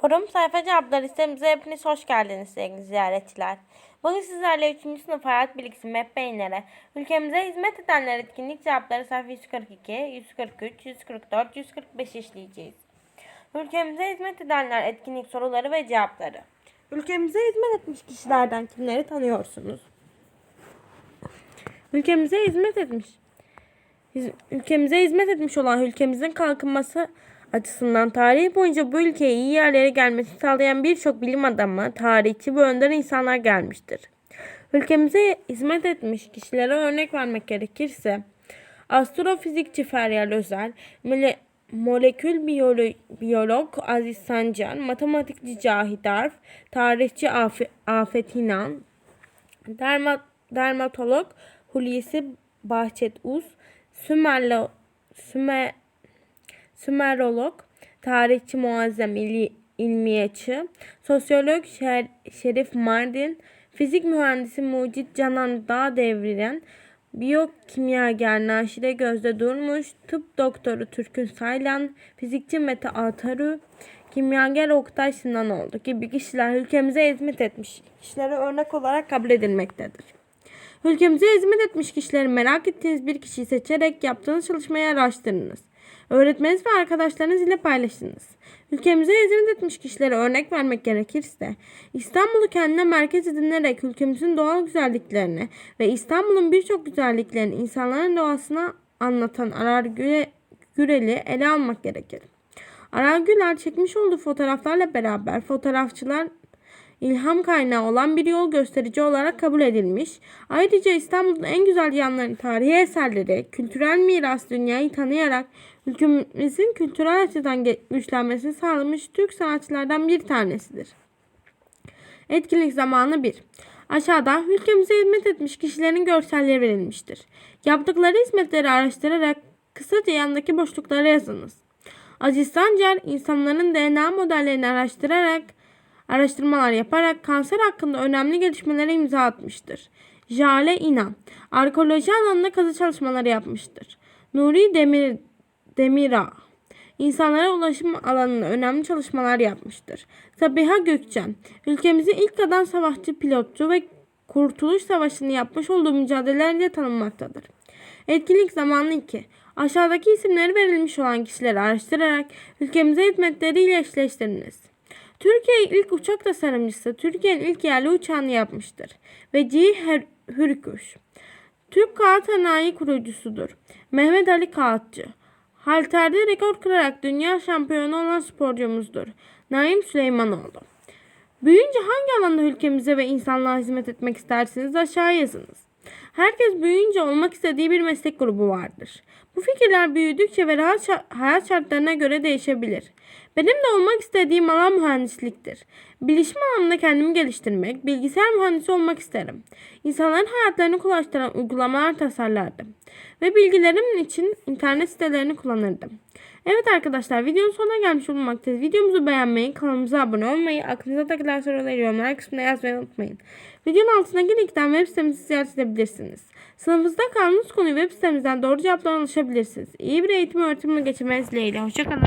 Forum sayfa cevapları listemize hepiniz hoş geldiniz sevgili ziyaretçiler. Bugün sizlerle 3. sınıf hayat bilgisi MEP beyinlere, ülkemize hizmet edenler etkinlik cevapları sayfa 142, 143, 144, 145 işleyeceğiz. Ülkemize hizmet edenler etkinlik soruları ve cevapları. Ülkemize hizmet etmiş kişilerden kimleri tanıyorsunuz? Ülkemize hizmet etmiş ülkemize hizmet etmiş olan ülkemizin kalkınması açısından tarihi boyunca bu ülkeye iyi yerlere gelmesini sağlayan birçok bilim adamı, tarihçi ve önder insanlar gelmiştir. Ülkemize hizmet etmiş kişilere örnek vermek gerekirse astrofizikçi Feryal Özel, mole- molekül biyolo- biyolog Aziz Sancar, matematikçi Cahit Arf, tarihçi Afe- Afet İnan, Derma, dermatolog Hulusi Bahçet Uz, Sümerlo, Sümer, Sümerolog, tarihçi Muazzem İli, İlmiyeçi, sosyolog Şer, Şerif Mardin, fizik mühendisi Mucit Canan Dağ Devriren, biyokimyager Naşide Gözde Durmuş, tıp doktoru Türkün Saylan, fizikçi Mete Ataru, kimyager Oktay Sinanoğlu gibi kişiler ülkemize hizmet etmiş kişilere örnek olarak kabul edilmektedir. Ülkemize hizmet etmiş kişileri merak ettiğiniz bir kişiyi seçerek yaptığınız çalışmayı araştırınız. Öğretmeniniz ve arkadaşlarınız ile paylaşınız. Ülkemize hizmet etmiş kişilere örnek vermek gerekirse, İstanbul'u kendine merkez edinerek ülkemizin doğal güzelliklerini ve İstanbul'un birçok güzelliklerini insanların doğasına anlatan Arar Güre- Gürel'i ele almak gerekir. Arar Güler çekmiş olduğu fotoğraflarla beraber fotoğrafçılar ilham kaynağı olan bir yol gösterici olarak kabul edilmiş. Ayrıca İstanbul'un en güzel yanlarını, tarihi eserleri, kültürel miras dünyayı tanıyarak ülkemizin kültürel açıdan güçlenmesini sağlamış Türk sanatçılardan bir tanesidir. Etkinlik zamanı 1. Aşağıda ülkemize hizmet etmiş kişilerin görselleri verilmiştir. Yaptıkları hizmetleri araştırarak kısaca yandaki boşluklara yazınız. Aziz Sancar insanların DNA modellerini araştırarak araştırmalar yaparak kanser hakkında önemli gelişmelere imza atmıştır. Jale İnan arkeoloji alanında kazı çalışmaları yapmıştır. Nuri Demir Demira insanlara ulaşım alanında önemli çalışmalar yapmıştır. Sabiha Gökçen ülkemizin ilk kadın savaşçı pilotçu ve Kurtuluş Savaşı'nı yapmış olduğu mücadelelerle tanınmaktadır. Etkinlik zamanı 2. Aşağıdaki isimleri verilmiş olan kişileri araştırarak ülkemize hizmetleriyle eşleştiriniz. Türkiye ilk uçak tasarımcısı Türkiye'nin ilk yerli uçağını yapmıştır. Vecihi Her- Hürkuş. Türk kağıt sanayi kurucusudur. Mehmet Ali Kağıtçı. Halterde rekor kırarak dünya şampiyonu olan sporcumuzdur. Naim Süleymanoğlu. Büyüyünce hangi alanda ülkemize ve insanlığa hizmet etmek istersiniz aşağı yazınız. Herkes büyüyünce olmak istediği bir meslek grubu vardır. Bu fikirler büyüdükçe ve rahat şa- hayat şartlarına göre değişebilir. Benim de olmak istediğim alan mühendisliktir. Bilişim alanında kendimi geliştirmek, bilgisayar mühendisi olmak isterim. İnsanların hayatlarını kolaylaştıran uygulamalar tasarlardım. Ve bilgilerim için internet sitelerini kullanırdım. Evet arkadaşlar videonun sonuna gelmiş bulunmaktayız. Videomuzu beğenmeyi, kanalımıza abone olmayı, aklınıza takılan soruları yorumlar kısmına yazmayı unutmayın. Videonun altındaki linkten web sitemizi ziyaret edebilirsiniz. Sınıfınızda kaldığınız konuyu web sitemizden doğru cevaplara ulaşabilirsiniz. İyi bir eğitim öğretimini geçirmeniz dileğiyle. Hoşçakalın.